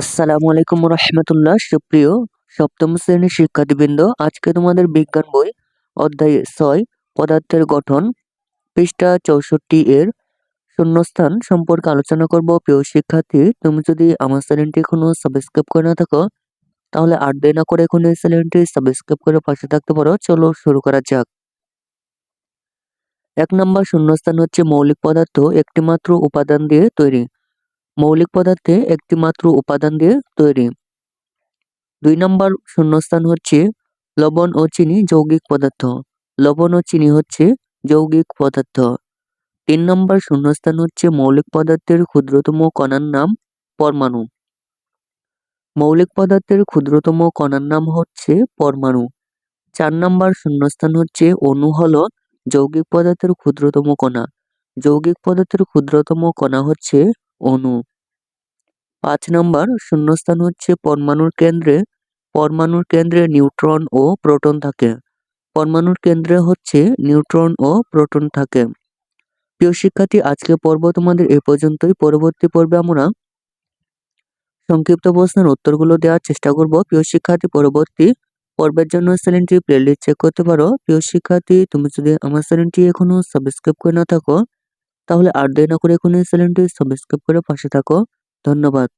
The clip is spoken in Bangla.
আসসালামু আলাইকুম রহমতুল্লাহ। সুপ্রিয় সপ্তম শ্রেণির শিক্ষার্থীবৃন্দ, আজকে তোমাদের বিজ্ঞান বই অধ্যায় ছয়, পদার্থের গঠন, পৃষ্ঠা চৌষট্টি এর শূন্যস্থান সম্পর্কে আলোচনা করব। প্রিয় শিক্ষার্থী, তুমি যদি আমার চ্যানেলটি এখনও সাবস্ক্রাইব করে না থাকো, তাহলে আর দেরি না করে এখন এই চ্যানেলটি সাবস্ক্রাইব করে পাশে থাকতে পারো। চলো শুরু করা যাক। এক নম্বর শূন্যস্থান হচ্ছে মৌলিক পদার্থ একটি মাত্র উপাদান দিয়ে তৈরি। মৌলিক পদার্থে একটি মাত্র উপাদান দিয়ে তৈরি। দুই নম্বর শূন্যস্থান হচ্ছে লবণ ও চিনি যৌগিক পদার্থ। লবণ ও চিনি হচ্ছে যৌগিক পদার্থ। তিন নম্বর শূন্যস্থান হচ্ছে মৌলিক পদার্থের ক্ষুদ্রতম কণার নাম পরমাণু। মৌলিক পদার্থের ক্ষুদ্রতম কণার নাম হচ্ছে পরমাণু। চার নম্বর শূন্যস্থান হচ্ছে অণু হল যৌগিক পদার্থের ক্ষুদ্রতম কণা। যৌগিক পদার্থের ক্ষুদ্রতম কণা হচ্ছে অণু। পাঁচ নম্বর শূন্যস্থান হচ্ছে পরমাণুর কেন্দ্রে। পরমাণুর কেন্দ্রে নিউট্রন ও প্রোটন থাকে। পরমাণুর কেন্দ্রে হচ্ছে নিউট্রন ও প্রোটন থাকে। প্রিয় শিক্ষার্থী আজকে পর্ব তোমাদের এ পর্যন্তই। পরবর্তী পর্বে আমরা সংক্ষিপ্ত প্রশ্নের উত্তরগুলো দেওয়ার চেষ্টা করব। প্রিয় শিক্ষার্থী, পরবর্তী পর্বের জন্য চ্যানেলটি প্লেলিস্ট চেক করতে পারো। প্রিয় শিক্ষার্থী, তুমি যদি আমার চ্যানেলটি এখনও সাবস্ক্রাইব করে না থাকো, তাহলে আর দেরি না করে এখন এই চ্যানেলটি সাবস্ক্রাইব করে পাশে থাকো। ধন্যবাদ।